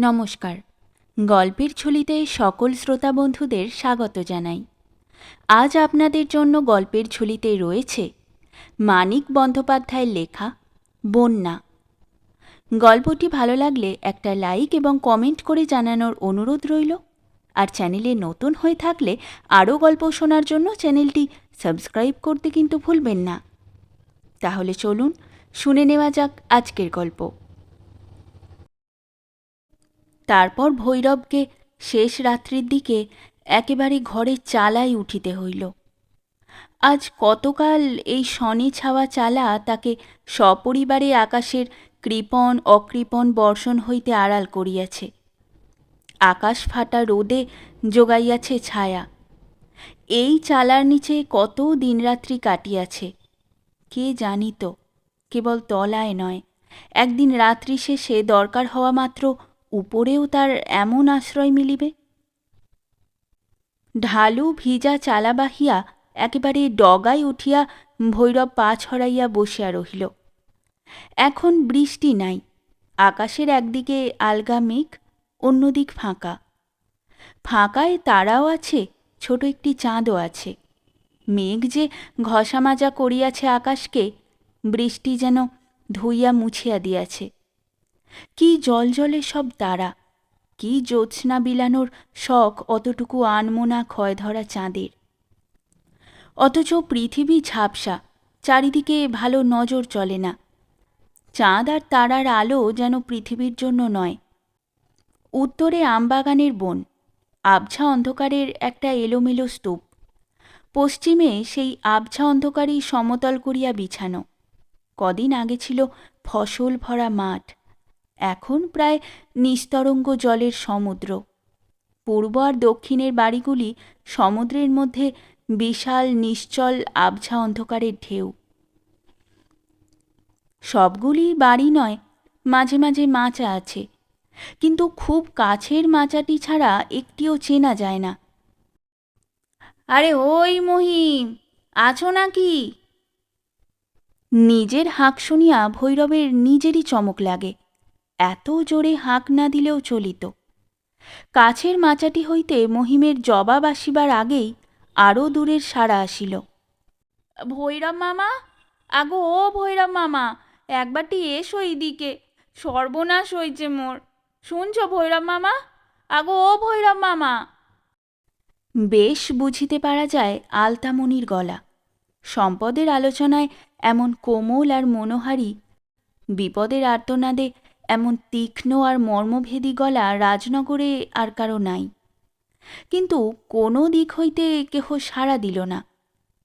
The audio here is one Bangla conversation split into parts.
নমস্কার। গল্পের ঝুলিতে সকল শ্রোতা বন্ধুদের স্বাগত জানাই। আজ আপনাদের জন্য গল্পের ঝুলিতে রয়েছে মানিক বন্দ্যোপাধ্যায়ের লেখা বন্যা। গল্পটি ভালো লাগলে একটা লাইক এবং কমেন্ট করে জানানোর অনুরোধ রইল। আর চ্যানেলে নতুন হয়ে থাকলে আরও গল্প শোনার জন্য চ্যানেলটি সাবস্ক্রাইব করতে কিন্তু ভুলবেন না। তাহলে চলুন শুনে নেওয়া যাক আজকের গল্প। তারপর ভৈরবকে শেষ রাত্রির দিকে একেবারে ঘরের চালাই উঠিতে হইল। আজ কতকাল এই শনি ছাওয়া চালা তাকে সপরিবারে আকাশের কৃপণ অকৃপণ বর্ষণ হইতে আড়াল করিয়াছে। আকাশ ফাটা রোদে যোগাইয়াছে ছায়া। এই চালার নিচে কত দিনরাত্রি কাটিয়াছে, কে জানিত? কেবল তলায় নয়, একদিন রাত্রি শেষে দরকার হওয়া মাত্র উপরেও তার এমন আশ্রয় মিলিবে? ঢালু ভিজা চালা বাহিয়া একেবারে ডগায় উঠিয়া ভৈরব পা ছড়াইয়া বসিয়া রহিল। এখন বৃষ্টি নাই, আকাশের একদিকে আলগা মেঘ, অন্যদিক ফাঁকা। ফাঁকায় তারাও আছে, ছোট একটি চাঁদও আছে। মেঘ যে ঘষা মাজা করিয়াছে আকাশকে, বৃষ্টি যেন ধুইয়া মুছিয়া দিয়াছে। কি জলজলে সব তারা কি জ্যোৎস্না বিলানোর শখ অতটুকু আনমোনা ক্ষয় ধরা চাঁদের। অথচ পৃথিবী ঝাপসা, চারিদিকে ভালো নজর চলে না। চাঁদ আর তারার আলো যেন পৃথিবীর জন্য নয়। উত্তরে আমবাগানের বন, আবছা অন্ধকারের একটা এলোমেলো স্তূপ। পশ্চিমে সেই আবছা অন্ধকারেই সমতল করিয়া বিছানো। কদিন আগে ছিল ফসল ভরা মাঠ। এখন প্রায় নিস্তরঙ্গ জলের সমুদ্র। পূর্ব আর দক্ষিণের বাড়িগুলি সমুদ্রের মধ্যে বিশাল নিশ্চল আবছা অন্ধকারের ঢেউ। সবগুলি বাড়ি নয়, মাঝে মাঝে মাচা আছে। কিন্তু খুব কাছের মাচাটি ছাড়া একটিও চেনা যায় না। আরে ওই মহিম, আছো নাকি? নিজের হাঁক শুনিয়া ভৈরবের নিজেরই চমক লাগে। এত জোরে হাঁক না দিলেও চলিত। কাছের মাচাটি হইতে মহিমের জবাব আসিবার আগেই আরও দূরের সাড়া আসিল। ভৈরব মামা, আগো ও ভৈরব মামা, একবারটি এসো দিকে সর্বনাশ হয়েছে মোর। শুনছ ভৈরব মামা? আগো ও ভৈরব মামা! বেশ বুঝিতে পারা যায় আলতামনির গলা। সম্পদের আলোচনায় এমন কোমল আর মনোহারী বিপদের আর্তনাদে এমন তীক্ষ্ণ আর মর্মভেদী গলা রাজনগরে আর কারও নাই। কিন্তু কোনো দিক হইতে কেহ সাড়া দিল না।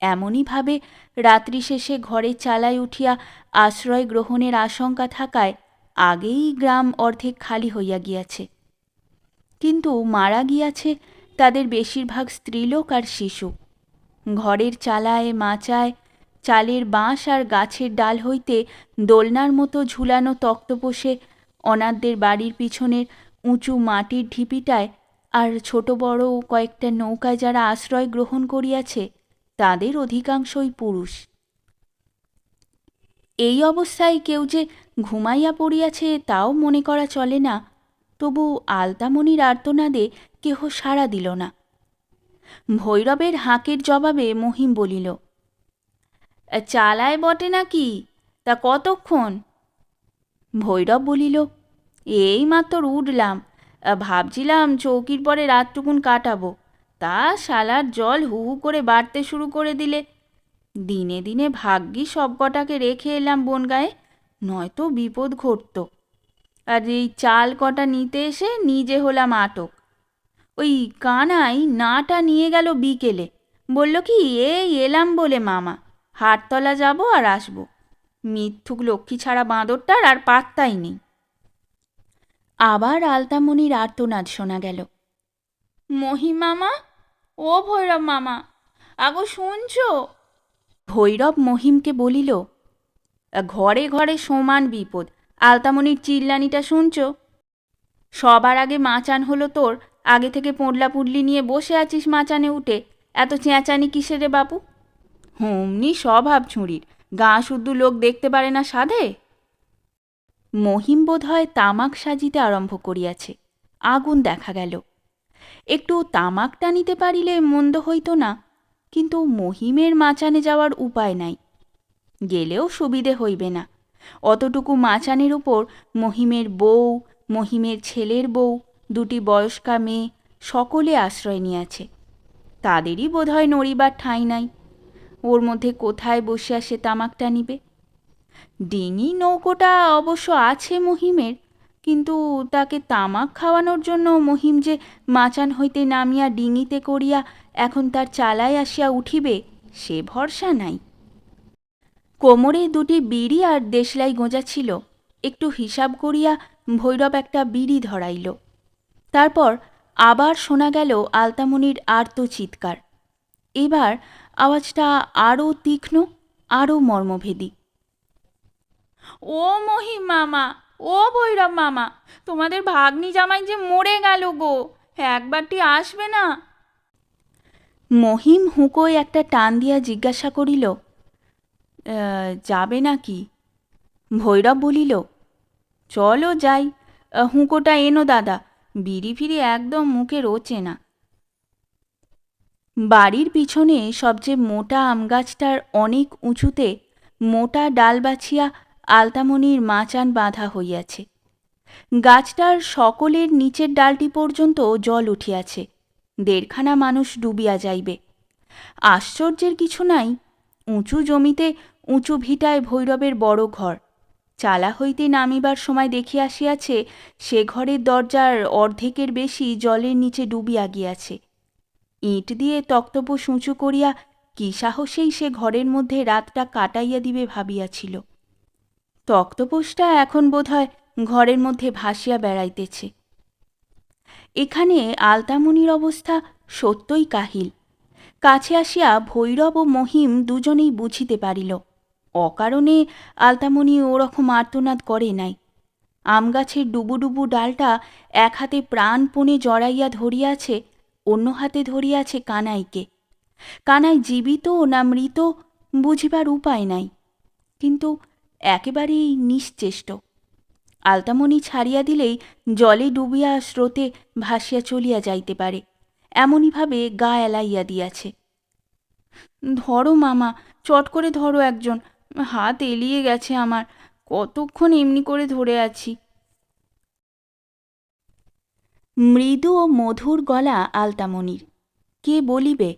এমনইভাবে রাত্রি শেষে ঘরে চালায় উঠিয়া আশ্রয় গ্রহণের আশঙ্কা থাকায় আগেই গ্রাম অর্ধেক খালি হইয়া গিয়াছে। কিন্তু মারা গিয়াছে তাদের বেশিরভাগ স্ত্রীলোক আর শিশু। ঘরের চালায় মাচায় চালের বাঁশ আর গাছের ডাল হইতে দোলনার মতো ঝুলানো তক্তপোষে অনাথদের বাড়ির পিছনের উঁচু মাটির ঢিপিটায় আর ছোট বড় কয়েকটা নৌকায় যারা আশ্রয় গ্রহণ করিয়াছে, তাদের অধিকাংশই পুরুষ। এই অবস্থায় কেউ যে ঘুমাইয়া পড়িয়াছে তাও মনে করা চলে না, তবু আলতামনির আর্তনাদে কেহ সাড়া দিল না। ভৈরবের হাঁকের জবাবে মহিম বলিল, চালায় বটে নাকি? তা কতক্ষণ? ভৈরব বলিল এই মাত্র উঠলাম। ভাবছিলাম চৌকির পরে রাতটুকুন কাটাবো। তা শালার জল হু হু করে বাড়তে শুরু করে দিলে। দিনে দিনে ভাগ্যি সব কটাকে রেখে এলাম বনগায়ে, নয়তো বিপদ ঘটত। আর এই চাল কটা নিতে এসে নিজে হলাম আটক। ওই কানাই নাটা নিয়ে গেল বিকেলে। বলল কি, এই এলাম বলে মামা, হাটতলা যাব আর আসব। মিথ্যুক লক্ষ্মী ছাড়া বাঁদরটার আর পাত্তাই নেই। আবার আলতামনির আর্তনাদ শোনা গেল। মহিমামা, ও ভৈরব মামা, আগো শুনছ? ভৈরব মহিমকে বলিল, ঘরে ঘরে সমান বিপদ আলতামনির চিল্লানিটা শুনছ? সবার আগে মাচান হলো তোর, আগে থেকে পোঁড়লা পুডলি নিয়ে বসে আছিস মাচানে উঠে, এত চেঁচানি কিসের রে বাপু? হুমনি স্বভাব ছুঁড়ির গা শুদ্ধ লোক দেখতে পারে না সাধে? মহিম বোধ হয় তামাক সাজিতে আরম্ভ করিয়াছে। আগুন দেখা গেল। একটু তামাক টানিতে পারিলে মন্দ হইত না, কিন্তু মহিমের মাচানে যাওয়ার উপায় নাই। গেলেও সুবিধে হইবে না। অতটুকু মাচানের উপর মহিমের বউ, মহিমের ছেলের বউ, দুটি বয়স্কা মেয়ে সকলে আশ্রয় নিয়েছে। তাদেরই বোধহয় নড়িবার ঠাঁই নাই। ওর মধ্যে কোথায় বসিয়া সে তামাকটা নিবে ডিঙি নৌকোটা অবশ্য আছে মহিমের, কিন্তু তাকে তামাক খাওয়ানোর জন্য মহিম যে মাচান হইতে নামিয়া ডিঙিতে করিয়া এখন তার চালায় আসিয়া উঠিবে, সে ভরসা নাই। কোমরে দুটি বিড়ি আর দেশলাই গোঁজা ছিল, একটু হিসাব করিয়া ভৈরব একটা বিড়ি ধরাইল। তারপর আবার শোনা গেল আলতামনির আর্ত চিৎকার এবার আওয়াজটা আরও তীক্ষ্ণ আরও মর্মভেদী। ও মহিম মামা ও ভৈরব মামা তোমাদের ভাগ্নি জামাই যে মরে গেল গো একবারটি আসবে না? মহিম হুঁকোয় একটা টান দিয়া জিজ্ঞাসা করিল "আহ, যাবে নাকি? ভৈরব বলিল চলো যাই হুঁকোটা এনো দাদা বিড়ি ফিরি একদম মুখে রোচে না। বাড়ির পিছনে সবচেয়ে মোটা আম গাছটার অনেক উঁচুতে মোটা ডাল বাছিয়া আলতামনির মাচান বাঁধা হইয়াছে। গাছটার সকলের নিচের ডালটি পর্যন্ত জল উঠিয়াছে। দেড়খানা মানুষ ডুবিয়া যাইবে। আশ্চর্যের কিছু নাই, উঁচু জমিতে উঁচু ভিটায় ভৈরবের বড় ঘর। চালা হইতে নামিবার সময় দেখিয়া আসিয়াছে, সে ঘরের দরজার অর্ধেকের বেশি জলের নিচে ডুবিয়া গিয়াছে। ইঁট দিয়ে তক্তপোষ উঁচু করিয়া কি সাহসেই সে ঘরের মধ্যে রাতটা কাটাইয়া দিবে ভাবিয়াছিল। তক্তপোষটা এখন বোধহয় ঘরের মধ্যে ভাসিয়া বেড়াইতেছে। এখানে আলতামনির অবস্থা সত্যই কাহিল। কাছে আসিয়া ভৈরব ও মহিম দুজনেই বুঝিতে পারিল, অকারণে আলতামনি ওরকম আর্তনাদ করে নাই। আমগাছের ডুবুডুবু ডালটা এক হাতে প্রাণপণে জড়াইয়া ধরিয়াছে অন্য হাতে ধরিয়াছে কানাইকে। কানাই জীবিত না মৃত বুঝিবার উপায় নাই, কিন্তু একেবারেই নিশ্চেষ্ট। আলতামনি ছাড়িয়া দিলেই জলে ডুবিয়া স্রোতে ভাসিয়া চলিয়া যাইতে পারে, এমনইভাবে গা এলাইয়া দিয়াছে। ধরো মামা, চট করে ধরো একজন, হাত এলিয়ে গেছে আমার, কতক্ষণ এমনি করে ধরে আছি। মৃদু ও মধুর গলা আলতামনির কে বলিবে,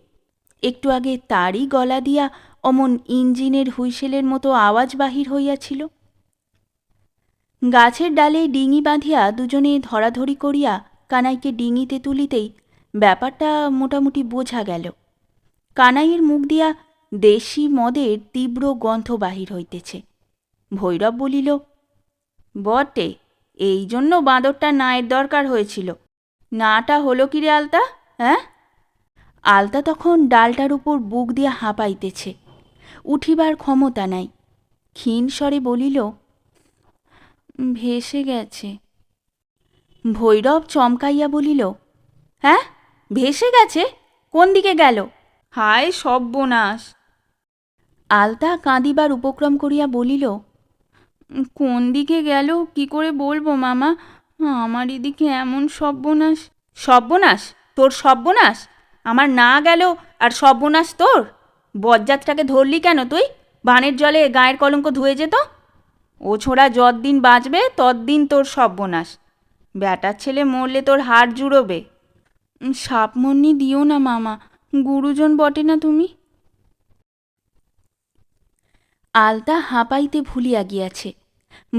একটু আগে তারই গলা দিয়া অমন ইঞ্জিনের হুইসেলের মতো আওয়াজ বাহির হইয়াছিল। গাছের ডালে ডিঙি বাঁধিয়া দুজনে ধরাধরি করিয়া কানাইকে ডিঙিতে তুলিতেই ব্যাপারটা মোটামুটি বোঝা গেল। কানাইয়ের মুখ দিয়া দেশি মদের তীব্র গন্ধ বাহির হইতেছে। ভৈরব বলিল, বটে, এই জন্য বাঁদরটা নায়ের দরকার হয়েছিল। নাটা হলো কি রে আলতা হ্যাঁ? আলতা তখন ডালটার উপর বুক দিয়ে হাঁপাইতেছে, উঠিবার ক্ষমতা নাই। ক্ষীণ স্বরে বলিল, ভেসে গেছে। ভৈরব চমকাইয়া বলিল হ্যাঁ ভেসে গেছে? কোন দিকে গেল? হায় সর্বনাশ! আলতা কাঁদিবার উপক্রম করিয়া বলিল, কোন দিকে গেল, কি করে বলব মামা? আমার এদিকে এমন সর্বনাশ। সর্বনাশ? তোর সর্বনাশ? আমার না গেল আর সর্বনাশ তোর? বজ্জাতটাকে ধরলি কেন তুই? বানের জলে গায়ের কলঙ্ক ধুয়ে যেত? ও ছোড়া যতদিন বাঁচবে, ততদিন তোর সর্বনাশ। ব্যাটার ছেলে মরলে তোর হাড় জুড়োবে। সাপমন্নি দিও না মামা, গুরুজন বটে না তুমি? আলতা হাঁপাইতে ভুলিয়া গিয়াছে।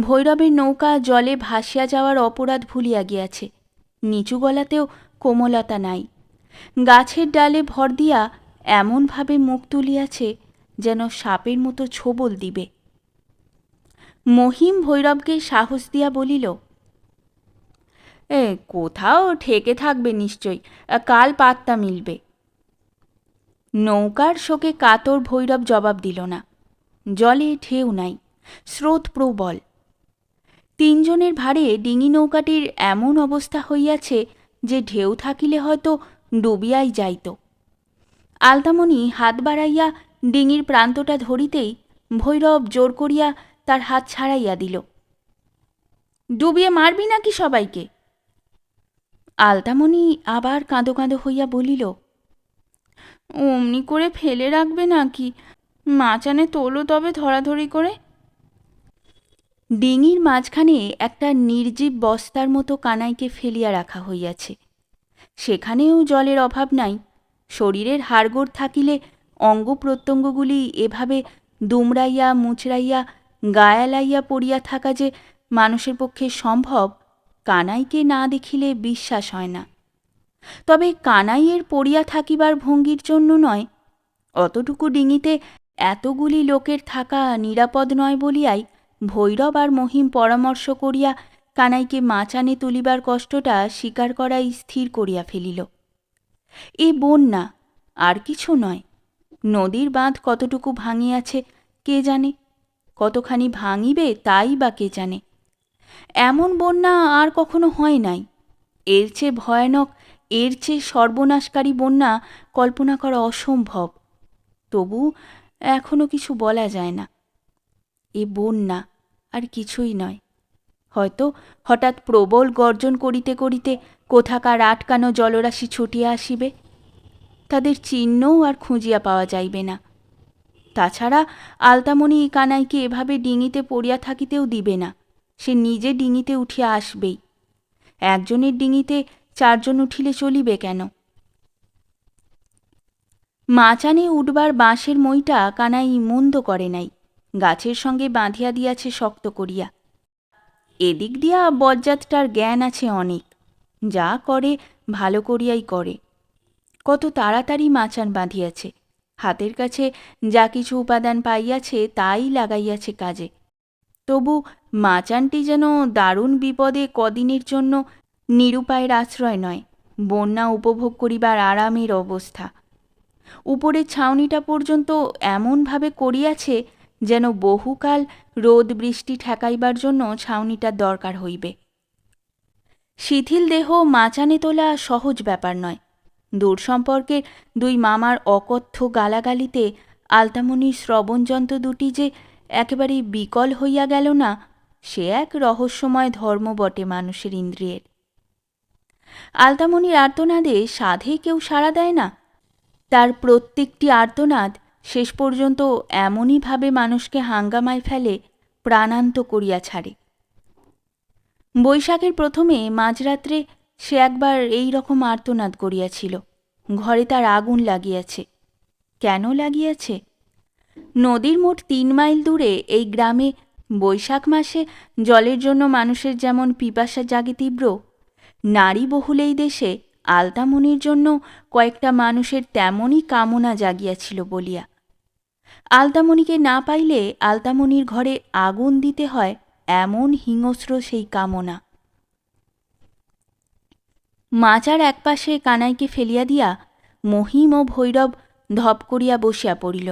ভৈরবের নৌকা জলে ভাসিয়া যাওয়ার অপরাধ ভুলিয়া গিয়াছে। নিচু গলাতেও কোমলতা নাই। গাছের ডালে ভর দিয়া এমনভাবে মুখ তুলিয়াছে যেন সাপের মতো ছোবল দিবে। মহিম ভৈরবকে সাহস দিয়া বলিল, এ, কোথাও ঠেকে থাকবে নিশ্চয়ই কাল পাত্তা মিলবে নৌকার শোকে কাতর ভৈরব জবাব দিল না। জলে ঢেউ নাই, স্রোত প্রবল। তিনজনের ভারে ডিঙি নৌকাটির এমন অবস্থা হইয়াছে যে ঢেউ থাকিলে হয়তো ডুবিয়াই যাইত। আলতামণি হাত বাড়াইয়া ডিঙির প্রান্তটা ধরিতেই ভৈরব জোর করিয়া তার হাত ছাড়াইয়া দিল। ডুবিয়ে মারবি নাকি সবাইকে? আলতামণি আবার কাঁদো কাঁদো হইয়া বলিল, অমনি করে ফেলে রাখবে নাকি? মাচানে তোলো তবে ধরাধরি করে। ডিঙির মাঝখানে একটা নির্জীব বস্তার মতো কানাইকে ফেলিয়া রাখা হইয়াছে। সেখানেও জলের অভাব নাই। শরীরের হাড়গোড় থাকিলে অঙ্গ প্রত্যঙ্গগুলি এভাবে দুমড়াইয়া, মুচড়াইয়া, গায়ালাইয়া পড়িয়া থাকা যে মানুষের পক্ষে সম্ভব, কানাইকে না দেখিলে বিশ্বাস হয় না। তবে কানাইয়ের পড়িয়া থাকিবার ভঙ্গির জন্য নয়, অতটুকু ডিঙিতে এতগুলি লোকের থাকা নিরাপদ নয় বলিয়াই ভৈরব আর মহিম পরামর্শ করিয়া কানাইকে মাচানে তুলিবার কষ্টটা স্বীকার করাই স্থির করিয়া ফেলিল। এ বন্যা আর কিছু নয়। নদীর বাঁধ কতটুকু ভাঙিয়াছে, কে জানে? কতখানি ভাঙিবে তাই বা কে জানে? এমন বন্যা আর কখনো হয় নাই। এর চেয়ে ভয়ানক, এর চেয়ে সর্বনাশকারী বন্যা কল্পনা করা অসম্ভব। তবু এখনও কিছু বলা যায় না। এ বন্যা, আর কিছুই নয়। হয়তো হঠাৎ প্রবল গর্জন করিতে করিতে কোথাকার আটকানো জলরাশি ছুটিয়া আসিবে। তাদের চিহ্নও আর খুঁজিয়া পাওয়া যাইবে না। তাছাড়া আলতামণি কানাইকে এভাবে ডিঙিতে পড়িয়া থাকিতেও দিবে না। সে নিজে ডিঙিতে উঠিয়া আসবেই। একজনের ডিঙিতে চারজন উঠিলে চলিবে কেন? মাচানে উঠবার বাঁশের মইটা কানাই মন্দ করে নাই। গাছের সঙ্গে বাঁধিয়া দিয়াছে শক্ত করিয়া। এদিক দিয়া বজ্জাতটার জ্ঞান আছে অনেক। যা করে, ভালো করিয়াই করে। কত তাড়াতাড়ি মাচান বাঁধিয়াছে। হাতের কাছে যা কিছু উপাদান পাইয়াছে, তাই লাগাইয়াছে কাজে। তবু মাচানটি যেন দারুণ বিপদে কদিনের জন্য নিরুপায়ের আশ্রয় নয়, বন্যা উপভোগ করিবার আরামের অবস্থা। উপরের ছাউনিটা পর্যন্ত এমনভাবে করিয়াছে যেন বহুকাল রোদ বৃষ্টি ঠেকাইবার জন্য ছাউনিটার দরকার হইবে। শিথিল দেহ মাচানে তোলা সহজ ব্যাপার নয়। দূর সম্পর্কের দুই মামার অকথ্য গালাগালিতে আলতামনির শ্রবণযন্ত্র দুটি যে একেবারেই বিকল হইয়া গেল না, সে এক রহস্যময় ধর্ম বটে মানুষের ইন্দ্রিয়ের। আলতামনির আর্তনাদে সাধে কেউ সাড়া দেয় না। তার প্রত্যেকটি আর্তনাদ শেষ পর্যন্ত এমনইভাবে মানুষকে হাঙ্গামায় ফেলে প্রাণান্ত করিয়া ছাড়ে। বৈশাখের প্রথমে মাঝরাত্রে সে একবার এই রকম আর্তনাদ করিয়াছিল। ঘরে তার আগুন লাগিয়াছে। কেন লাগিয়াছে? নদীর মোট তিন মাইল দূরে এই গ্রামে বৈশাখ মাসে জলের জন্য মানুষের যেমন পিপাসা জাগে তীব্র, নারী বহুল এই দেশে আলতামনির জন্য কয়েকটা মানুষের তেমনই কামনা জাগিয়াছিল বলিয়া আলতামণিকে না পাইলে আলতামণির ঘরে আগুন দিতে হয় এমন হিংস্র সেই কামনা। মাচার একপাশে কানাইকে ফেলিয়া দিয়া মহিম ও ভৈরব ধপ করিয়া বসিয়া পড়িল।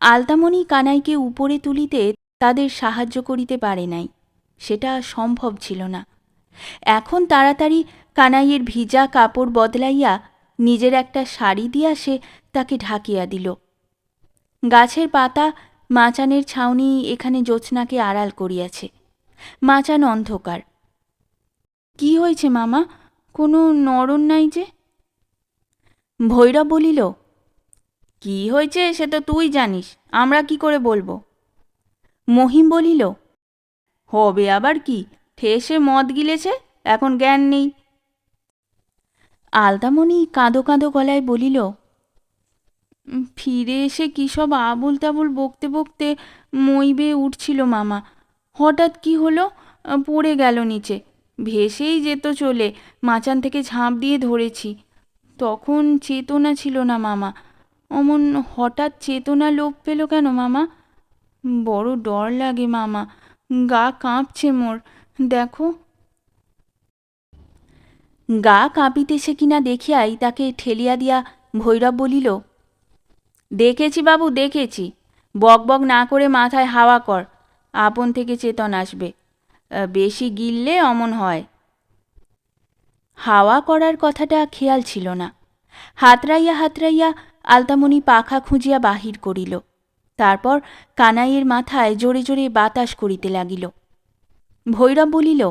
আলতামণি কানাইকে উপরে তুলিতে তাদের সাহায্য করিতে পারে নাই, সেটা সম্ভব ছিল না। এখন তাড়াতাড়ি কানাইয়ের ভিজা কাপড় বদলাইয়া নিজের একটা শাড়ি দিয়া সে তাকে ঢাকিয়া দিল। গাছের পাতা মাচানের ছাউনি এখানে জ্যোৎস্নাকে আড়াল করিয়াছে। মাচান অন্ধকার। কি হয়েছে মামা? কোনো নরণ নাই যে? ভৈরব বলিল, কি হয়েছে সে তো তুই জানিস, আমরা কি করে বলব? মহিম বলিল, হবে আবার কি, ঠেসে মদ গিলেছে, এখন জ্ঞান নেই। আলতামণি কাঁদো কাঁদো গলায় বলিল ফিরে এসে কী সব আবুল তাবুল বকতে বকতে মই বেয়ে উঠছিল মামা। হঠাৎ কি হলো? পড়ে গেল নিচে। ভেসেই যেত চলে, মাচান থেকে ঝাঁপ দিয়ে ধরেছি। তখন চেতনা ছিল না মামা। অমন হঠাৎ চেতনা লোপ পেল কেন মামা? বড় ডর লাগে মামা। গা কাঁপছে মোর। দেখো। গা কাঁপিতেছে কিনা দেখিয়াই তাকে ঠেলিয়া দিয়া ভৈরব বলিল দেখেছি বাবু, দেখেছি। বক বক না করে মাথায় হাওয়া কর, আপন থেকে চেতন আসবে। বেশি গিললে অমন হয়। হাওয়া করার কথাটা খেয়াল ছিল না। হাতরাইয়া হাতরাইয়া আলতামণি পাখা খুঁজিয়া বাহির করিল। তারপর কানাইয়ের মাথায় জোরে জোরে বাতাস করিতে লাগিল। ভৈরব বলিল,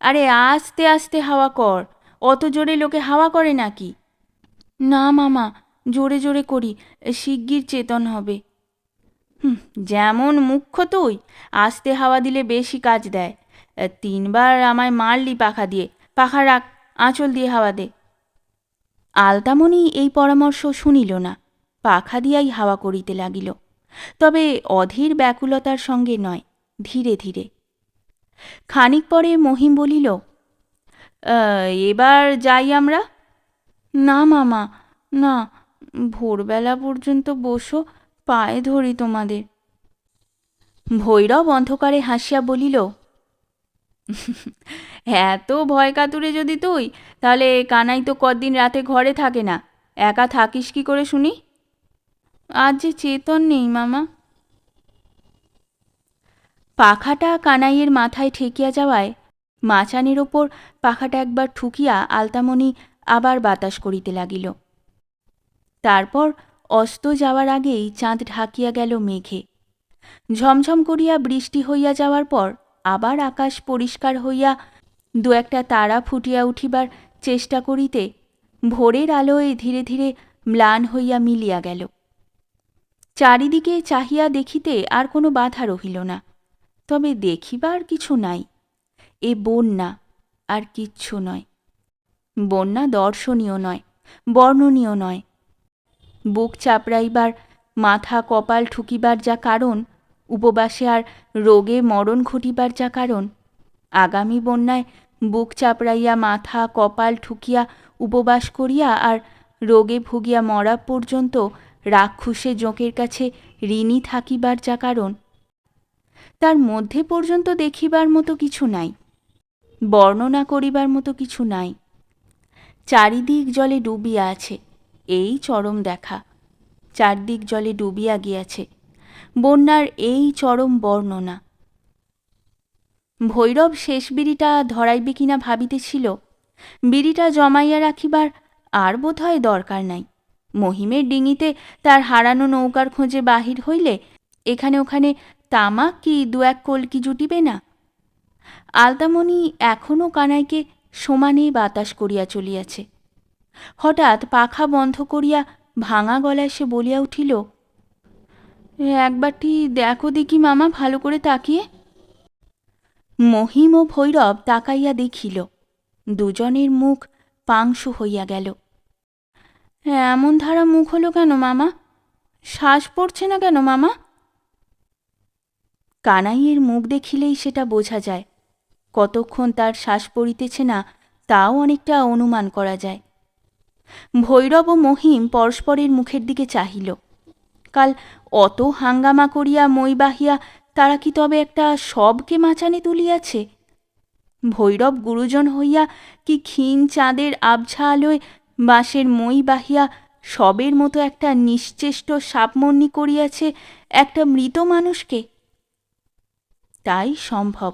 আরে, আস্তে আস্তে হাওয়া কর। অত জোরে লোকে হাওয়া করে নাকি? না, মামা জোরে জোরে করি, শিগগির চেতন হবে। যেমন মুখ্য তুই, আস্তে হাওয়া দিলে বেশি কাজ দেয়। তিনবার আমায় মারলি পাখা দিয়ে, পাখা রাখ, আঁচল দিয়ে হাওয়া দে। আলতামণি এই পরামর্শ শুনিল না, পাখা দিয়াই হাওয়া করিতে লাগিল। তবে অধীর ব্যাকুলতার সঙ্গে নয়, ধীরে ধীরে। খানিক পরে মহিম বলিল এবার যাই আমরা? না মামা, না ভোরবেলা পর্যন্ত বসো, পায়ে ধরি তোমাদের। ভৈরব অন্ধকারে হাসিয়া বলিল, এত ভয় কাতুরে যদি তুই, তাহলে কানাই তো কদিন রাতে ঘরে থাকে না, একা থাকিস কি করে শুনি? আজ যে চেতন নেই মামা। পাখাটা কানাইয়ের মাথায় ঠেকিয়া যাওয়ায় মাচানের ওপর পাখাটা একবার ঠুকিয়া আলতামণি আবার বাতাস করিতে লাগিল। তারপর অস্ত যাওয়ার আগেই চাঁদ ঢাকিয়া গেল মেঘে। ঝমঝম করিয়া বৃষ্টি হইয়া যাওয়ার পর আবার আকাশ পরিষ্কার হইয়া দু একটা তারা ফুটিয়া উঠিবার চেষ্টা করিতে ভোরের আলোয় ধীরে ধীরে ম্লান হইয়া মিলিয়া গেল। চারিদিকে চাহিয়া দেখিতে আর কোনো বাধা রহিল না, তবে দেখিবার কিছু নাই। এ বন্যা আর কিচ্ছু নয়। বন্যা দর্শনীয় নয়, বর্ণনীয় নয়। বুক চাপড়াইবার, মাথা কপাল ঠুকিবার যা কারণ, উপবাসে আর রোগে মরণ ঘটিবার যা কারণ। আগামী বন্যায় বুক চাপড়াইয়া, মাথা কপাল ঠুকিয়া উপবাস করিয়া আর রোগে ভুগিয়া মরা পর্যন্ত রাক্ষসে জোঁকের কাছে ঋণী থাকিবার যা কারণ। তার মধ্যে পর্যন্ত দেখিবার মতো কিছু নাই, বর্ণনা করিবার মতো কিছু নাই। চারিদিক জলে ডুবিয়া আছে। এই চরম দেখা। চারদিক জলে ডুবিয়া গিয়াছে। বন্যার এই চরম বর্ণনা। ভৈরব শেষ বিড়িটা ধরাইবে কিনা ভাবিতেছিল। বিড়িটা জমাইয়া রাখিবার আর বোধহয় দরকার নাই। মহিমের ডিঙিতে তার হারানো নৌকার খোঁজে বাহির হইলে এখানে ওখানে তামাক কি দু এক কলকি জুটিবে না? আলতামণি এখনও কানাইকে সমানে বাতাস করিয়া চলিয়াছে। হঠাৎ পাখা বন্ধ করিয়া ভাঙা গলায় সে বলিয়া উঠিল, একবারটি দেখো দেখি মামা, ভালো করে তাকিয়ে। মহিম ও ভৈরব তাকাইয়া দেখিল, দুজনের মুখ পাংশু হইয়া গেল। এমন ধারা মুখ হলো কেন মামা? শ্বাস পড়ছে না কেন মামা? কানাইয়ের মুখ দেখিলেই সেটা বোঝা যায়, কতক্ষণ তার শ্বাস পড়িতেছে না, তাও অনেকটা অনুমান করা যায়। ভৈরব ও মহিম পরস্পরের মুখের দিকে চাহিল। কাল অত হাঙ্গামা করিয়া মই বাহিয়া তারা কি তবে একটা সবকে মাচানে তুলিয়াছে? ভৈরব গুরুজন হইয়া কি ক্ষীণ চাঁদের আবছা আলোয় বাঁশের মই বাহিয়া সবের মতো একটা নিশ্চেষ্ট সাপমন্নি করিয়াছে একটা মৃত মানুষকে? তাই সম্ভব।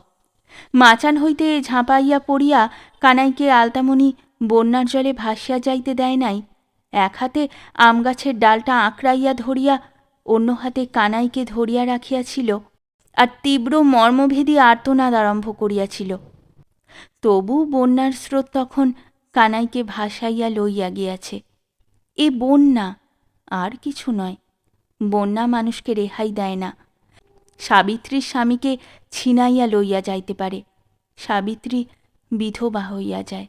মাচান হইতে ঝাঁপাইয়া পড়িয়া কানাইকে আলতামণি বন্যার জলে ভাসিয়া যাইতে দেয় নাই। এক হাতে আম গাছের ডালটা আঁকড়াইয়া ধরিয়া অন্য হাতে কানাইকে ধরিয়া রাখিয়াছিল আর তীব্র মর্মভেদী আর্তনাদ আরম্ভ করিয়াছিল। তবু বন্যার স্রোত তখন কানাইকে ভাসাইয়া লইয়া গিয়াছে। এ বন্যা আর কিছু নয়, বন্যা মানুষকে রেহাই দেয় না। সাবিত্রীর স্বামীকে ছিনাইয়া লইয়া যাইতে পারে, সাবিত্রী বিধবা হইয়া যায়।